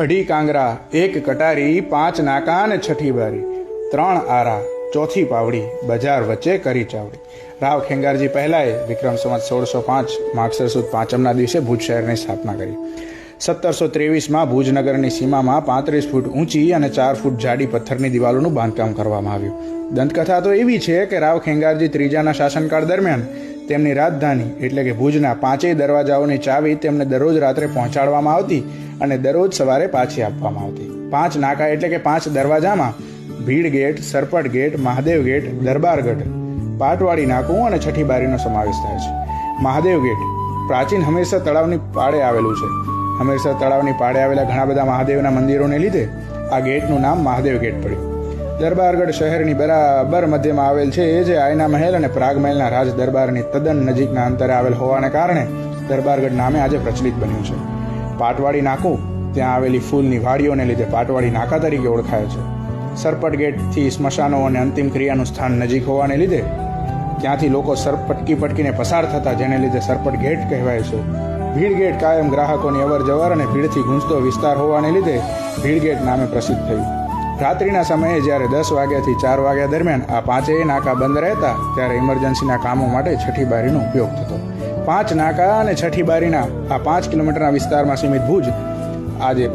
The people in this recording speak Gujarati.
અઢી કાંગરા, એક કટારી, પાંચ નાકા અને છઠ્ઠી બારી. ત્રણ આરા, ચોથી પાવડી, બજાર વચ્ચે કરી ચાવડી. રાવ ખેંગારજી પહેલાએ વિક્રમ સંવત સોળસો પાંચ, માગસર સુદ પાંચમના દિવસે ભુજ શહેરની સ્થાપના કરી. સત્તરસો ત્રેવીસમાં ભુજનગરની સીમામાં પાંત્રીસ ફૂટ ઊંચી અને ચાર ફૂટ જાડી પથ્થરની દિવાલોનું બાંધકામ કરવામાં આવ્યું. દંતકથા તો એવી છે કે રાવ ખેંગારજી ત્રીજાના શાસનકાળ દરમિયાન તેમની રાજધાની એટલે કે ભુજના પાંચેય દરવાજાઓની ચાવી તેમને દરરોજ રાત્રે પહોંચાડવામાં આવતી અને દરરોજ સવારે પાછી આપવામાં આવતી. પાંચ નાકા એટલે કે પાંચ દરવાજામાં Bhid gate, Sarpat gate, Mahadev gate Darbargadh Patwadi નાકું અને છઠ્ઠી બારીનો સમાવેશ થાય છે. મહાદેવ ગેટ પ્રાચીન હંમેશા તળાવની પાળે આવેલું છે. હમીરસર તળાવની પાડે આવેલા ઘણા બધા મહાદેવના મંદિરોને લીધે આ ગેટનું નામ મહાદેવ ગેટ પડ્યું. દરબારગઢ શહેરની બરાબર મધ્યમાં આવેલ છે એ જે આયના મહેલ અને પ્રાગ મહેલના રાજ દરબારની તદ્દન નજીકના અંતરે આવેલ હોવાને કારણે દરબારગઢ નામે આજે પ્રચલિત બન્યું છે. પાટવાડી નાકું ત્યાં આવેલી ફૂલની વાડીઓને લીધે પાટવાડી નાકા તરીકે ઓળખાય છે. સરપટ ગેટથી સ્મશાનો અને અંતિમ ક્રિયાનું સ્થાન નજીક હોવાને લીધે ત્યાંથી લોકો સરપટકી પટકીને પસાર થતા જેને લીધે સરપટ ગેટ કહેવાય છે. ભીડ ગેટ કાયમ ગ્રાહકોની અવર જવર અને ભીડથી ગુંજતો વિસ્તાર હોવાને લીધે ભીડગેટ નામે પ્રસિદ્ધ થયું. રાત્રિના સમયે જ્યારે દસ વાગ્યાથી ચાર વાગ્યા દરમિયાન આ પાંચેય નાકા બંધ રહેતા, ત્યારે ઇમરજન્સીના કામો માટે છઠ્ઠી બારીનો ઉપયોગ થતો. પાંચ નાકા અને છઠ્ઠી બારીના આ પાંચ કિલોમીટરના વિસ્તારમાં સીમિત ભુજ આજે